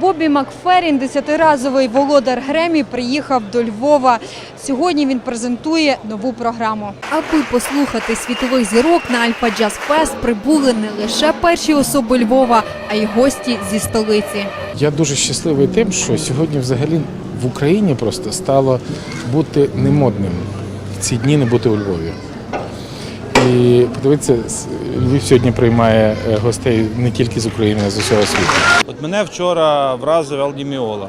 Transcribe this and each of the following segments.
Бобі Макферін, десятиразовий володар Гремі, приїхав до Львова. Сьогодні він презентує нову програму. Аби послухати світових зірок на Альфа Джаз Фест прибули не лише перші особи Львова, а й гості зі столиці. Я дуже щасливий тим, що сьогодні взагалі в Україні просто стало бути немодним в ці дні не бути у Львові. І подивіться, Львів сьогодні приймає е, гостей не тільки з України, а з усього світу. От мене вчора вразив Елді Міола.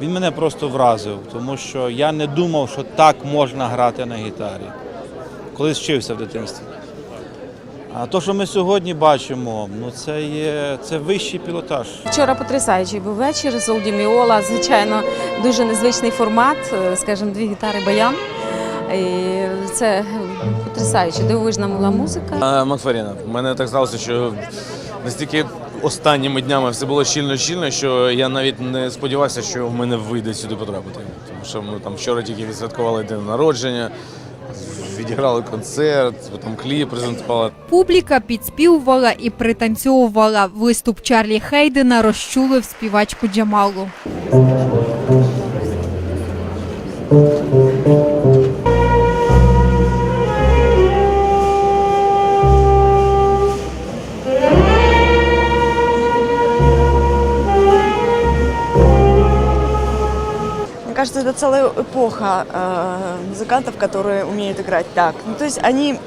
Він мене просто вразив, тому що я не думав, що так можна грати на гітарі, колись вчився в дитинстві. А то, що ми сьогодні бачимо, ну це є це вищий пілотаж. Вчора потрясаючий був вечір з Олді Міола. Звичайно, дуже незвичний формат, е, скажімо, дві гітари баян. І це потрясаюче, дивовижна була музика. А, Макферіна. У мене так сталося, що настільки останніми днями все було щільно-щільно, що я навіть не сподівався, що в мене вийде сюди потрапити. Тому що ми там вчора тільки відсвяткували день народження, відіграли концерт, потім кліп презентували. Публіка підспівувала і пританцьовувала. Виступ Чарлі Хейдена розчулив співачку Джамалу. кажется, это целая эпоха э, музыкантов, которые умеют играть так. Ну, то есть они, м,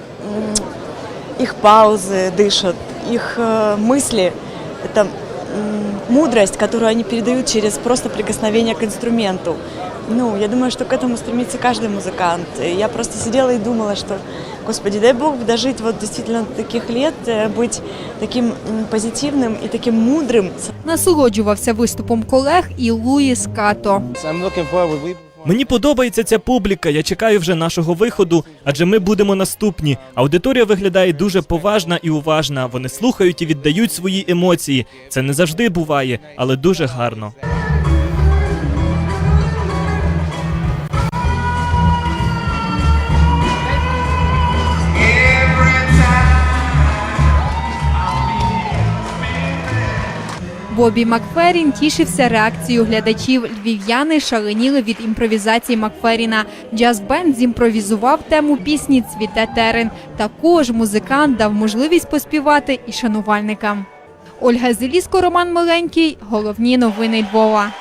их паузы дышат, их э, мысли, это м, мудрость, которую они передают через просто прикосновение к инструменту. Ну, я думаю, что к этому стремится каждый музыкант. И Я просто сидела и думала, что, господи, дай бог дожить вот действительно до таких лет, э, быть таким м, позитивным и таким мудрым, Насолоджувався виступом колег і Луїс Като. Мені подобається ця публіка. Я чекаю вже нашого виходу, адже ми будемо наступні. Аудиторія виглядає дуже поважна і уважна. Вони слухають і віддають свої емоції. Це не завжди буває, але дуже гарно. Бобі Макферін тішився реакцією глядачів. Львів'яни шаленіли від імпровізації Макферіна. Джаз-бенд зімпровізував тему пісні Цвіте терен. Також музикант дав можливість поспівати і шанувальникам. Ольга Зеліско, Роман Миленький. Головні новини Львова.